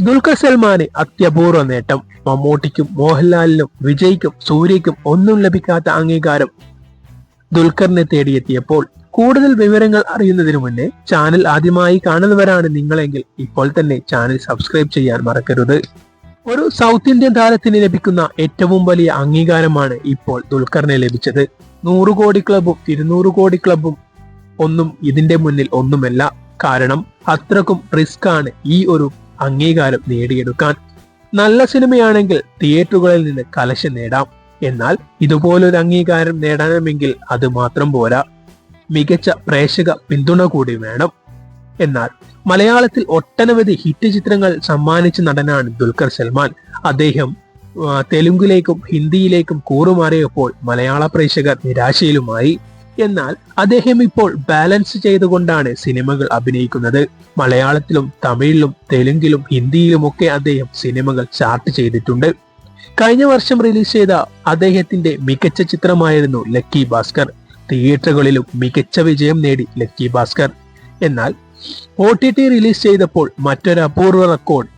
ദുൽഖർ സൽമാന് അത്യപൂർവ നേട്ടം. മമ്മൂട്ടിക്കും മോഹൻലാലിനും വിജയ്ക്കും സൂര്യയ്ക്കും ഒന്നും ലഭിക്കാത്ത അംഗീകാരം ദുൽഖറിനെ തേടിയെത്തിയപ്പോൾ കൂടുതൽ വിവരങ്ങൾ അറിയുന്നതിനു മുന്നേ ചാനൽ ആദ്യമായി കാണുന്നവരാണ് നിങ്ങളെങ്കിൽ ഇപ്പോൾ തന്നെ ചാനൽ സബ്സ്ക്രൈബ് ചെയ്യാൻ മറക്കരുത്. ഒരു സൗത്ത് ഇന്ത്യൻ താരത്തിന് ലഭിക്കുന്ന ഏറ്റവും വലിയ അംഗീകാരമാണ് ഇപ്പോൾ ദുൽഖറിനെ ലഭിച്ചത്. നൂറ് കോടി ക്ലബും ഇരുന്നൂറ് കോടി ക്ലബും ഒന്നും ഇതിന്റെ മുന്നിൽ ഒന്നുമല്ല. കാരണം അത്രക്കും റിസ്ക് ആണ് ഈ ഒരു അംഗീകാരം നേടിയെടുക്കാൻ. നല്ല സിനിമയാണെങ്കിൽ തിയേറ്ററുകളിൽ നിന്ന് കലശം നേടാം. എന്നാൽ ഇതുപോലൊരു അംഗീകാരം നേടണമെങ്കിൽ അത് മാത്രം പോരാ. മികച്ച പ്രേക്ഷക പിന്തുണ കൂടി വേണം. എന്നാൽ മലയാളത്തിൽ ഒട്ടനവധി ഹിറ്റ് ചിത്രങ്ങൾ സമ്മാനിച്ച നടനാണ് ദുൽഖർ സൽമാൻ. അദ്ദേഹം തെലുങ്കിലേക്കും ഹിന്ദിയിലേക്കും കൂറുമാറിയപ്പോൾ മലയാള പ്രേക്ഷകർ നിരാശയിലുമായി. എന്നാൽ അദ്ദേഹം ഇപ്പോൾ ബാലൻസ് ചെയ്തുകൊണ്ടാണ് സിനിമകൾ അഭിനയിക്കുന്നത്. മലയാളത്തിലും തമിഴിലും തെലുങ്കിലും ഹിന്ദിയിലുമൊക്കെ അദ്ദേഹം സിനിമകൾ ചാർട്ട് ചെയ്തിട്ടുണ്ട്. കഴിഞ്ഞ വർഷം റിലീസ് ചെയ്ത അദ്ദേഹത്തിന്റെ മികച്ച ചിത്രമായിരുന്നു ലക്കി ഭാസ്കർ. തിയേറ്ററുകളിലും മികച്ച വിജയം നേടി ലക്കി ഭാസ്കർ. എന്നാൽ ഒ ടി ടി റിലീസ് ചെയ്തപ്പോൾ മറ്റൊരു അപൂർവ റെക്കോർഡ്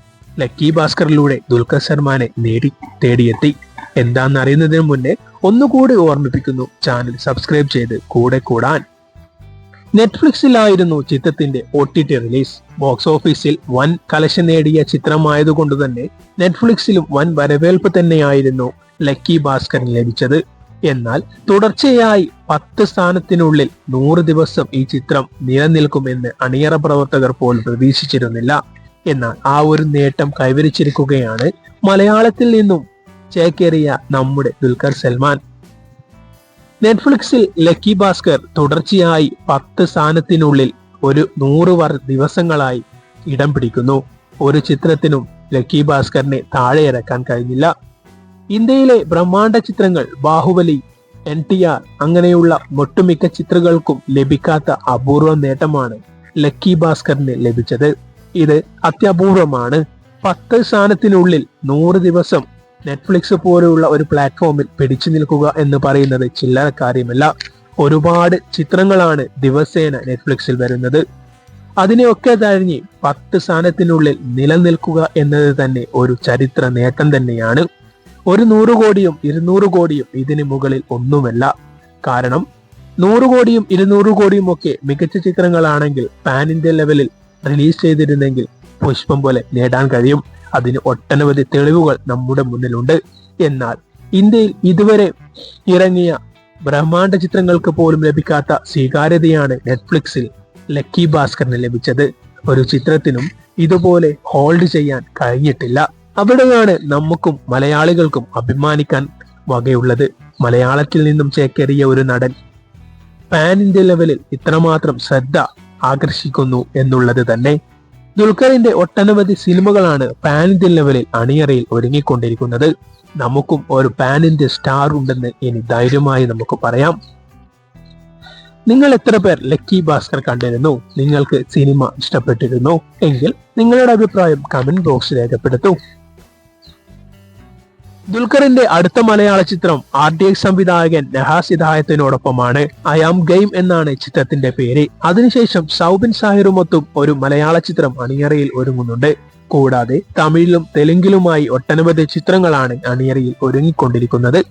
ലക്കി ഭാസ്കറിലൂടെ ദുൽഖർ സൽമാനെ നേടി തേടിയെത്തി. എന്താണെന്നറിയുന്നതിന് മുന്നേ ഒന്നുകൂടി ഓർമ്മിപ്പിക്കുന്നു ചാനൽ സബ്സ്ക്രൈബ് ചെയ്ത് കൂടെ കൂടാൻ. നെറ്റ്ഫ്ലിക്സിലായിരുന്നു ചിത്രത്തിന്റെ O T T release. Box ഓഫീസിൽ വൻ കലശ നേടിയ ചിത്രമായതുകൊണ്ട് തന്നെ നെറ്റ്ഫ്ലിക്സിലും വൻ വരവേൽപ്പ് തന്നെയായിരുന്നു ലക്കി ഭാസ്കറിന് ലഭിച്ചത്. എന്നാൽ തുടർച്ചയായി പത്ത് സ്ഥാനത്തിനുള്ളിൽ നൂറ് ദിവസം ഈ ചിത്രം നിലനിൽക്കുമെന്ന് അണിയറ പ്രവർത്തകർ പോലും പ്രതീക്ഷിച്ചിരുന്നില്ല. എന്നാൽ ആ ഒരു നേട്ടം കൈവരിച്ചിരിക്കുകയാണ് മലയാളത്തിൽ നിന്നും ചേക്കേറിയ നമ്മുടെ ദുൽഖർ സൽമാൻ. നെറ്റ്ഫ്ലിക്സിൽ ലക്കി ഭാസ്കർ തുടർച്ചയായി പത്ത് സ്ഥാനത്തിനുള്ളിൽ ഒരു നൂറ് വർ ദിവസങ്ങളായി ഇടം പിടിക്കുന്നു. ഒരു ചിത്രത്തിനും ലക്കി ഭാസ്കറിനെ താഴെ ഇറക്കാൻ കഴിഞ്ഞില്ല. ഇന്ത്യയിലെ ബ്രഹ്മാണ്ഡ ചിത്രങ്ങൾ ബാഹുബലി എൻ ടി ആർ അങ്ങനെയുള്ള ഒട്ടുമിക്ക ചിത്രങ്ങൾക്കും ലഭിക്കാത്ത അപൂർവ നേട്ടമാണ് ലക്കി ഭാസ്കറിന് ലഭിച്ചത്. ഇത് അത്യപൂർവമാണ്. പത്ത് സ്ഥാനത്തിനുള്ളിൽ നൂറ് ദിവസം നെറ്റ്ഫ്ലിക്സ് പോലെയുള്ള ഒരു പ്ലാറ്റ്ഫോമിൽ പിടിച്ചു നിൽക്കുക എന്ന് പറയുന്നത് ചില്ലറ കാര്യമല്ല. ഒരുപാട് ചിത്രങ്ങളാണ് ദിവസേന നെറ്റ്ഫ്ലിക്സിൽ വരുന്നത്. അതിനെയൊക്കെ തഴഞ്ഞ് പത്ത് സ്ഥാനത്തിനുള്ളിൽ നിലനിൽക്കുക എന്നത് തന്നെ ഒരു ചരിത്ര നേട്ടം തന്നെയാണ്. ഒരു നൂറ് കോടിയും ഇരുന്നൂറ് കോടിയും ഇതിന് മുകളിൽ ഒന്നുമല്ല. കാരണം നൂറ് കോടിയും ഇരുന്നൂറ് കോടിയും ഒക്കെ മികച്ച ചിത്രങ്ങളാണെങ്കിൽ പാൻ ഇന്ത്യ ലെവലിൽ റിലീസ് ചെയ്തിരുന്നെങ്കിൽ പുഷ്പം പോലെ നേടാൻ കഴിയും. അതിന് ഒട്ടനവധി തെളിവുകൾ നമ്മുടെ മുന്നിലുണ്ട്. എന്നാൽ ഇന്ത്യയിൽ ഇതുവരെ ഇറങ്ങിയ ബ്രഹ്മാണ്ഡ ചിത്രങ്ങൾക്ക് പോലും ലഭിക്കാത്ത സ്വീകാര്യതയാണ് നെറ്റ്ഫ്ലിക്സിൽ ലക്കി ഭാസ്കറിന് ലഭിച്ചത്. ഒരു ചിത്രത്തിനും ഇതുപോലെ ഹോൾഡ് ചെയ്യാൻ കഴിഞ്ഞിട്ടില്ല. അവിടെയാണ് നമുക്കും മലയാളികൾക്കും അഭിമാനിക്കാൻ വകയുള്ളത്. മലയാളത്തിൽ നിന്നും ചേക്കേറിയ ഒരു നടൻ പാൻ ഇന്ത്യ ലെവലിൽ ഇത്രമാത്രം ശ്രദ്ധ ആകർഷിക്കുന്നു എന്നുള്ളത് തന്നെ. ദുൽഖറിന്റെ ഒട്ടനവധി സിനിമകളാണ് പാൻ ഇന്ത്യൻ ലെവലിൽ അണിയറയിൽ ഒരുങ്ങിക്കൊണ്ടിരിക്കുന്നത്. നമുക്കും ഒരു പാൻ ഇന്ത്യ സ്റ്റാർ ഉണ്ടെന്ന് ഇനി ധൈര്യമായി നമുക്ക് പറയാം. നിങ്ങൾ എത്ര പേർ ലക്കി ഭാസ്കർ കണ്ടിരുന്നു? നിങ്ങൾക്ക് സിനിമ ഇഷ്ടപ്പെട്ടിരുന്നു? എങ്കിൽ നിങ്ങളുടെ അഭിപ്രായം കമന്റ് ബോക്സിൽ രേഖപ്പെടുത്തൂ. ദുൽഖറിന്റെ അടുത്ത മലയാള ചിത്രം ആർ ഡി എക്സ് സംവിധായകൻ നഹാസ് ഹിദായത്തിനോടൊപ്പമാണ്. ഐ ആം ഗെയിം എന്നാണ് ചിത്രത്തിന്റെ പേര്. അതിനുശേഷം സൗബിൻ സാഹിറുമൊത്തും ഒരു മലയാള ചിത്രം അണിയറയിൽ ഒരുങ്ങുന്നുണ്ട്. കൂടാതെ തമിഴിലും തെലുങ്കിലുമായി ഒട്ടനവധി ചിത്രങ്ങളാണ് അണിയറയിൽ ഒരുങ്ങിക്കൊണ്ടിരിക്കുന്നത്.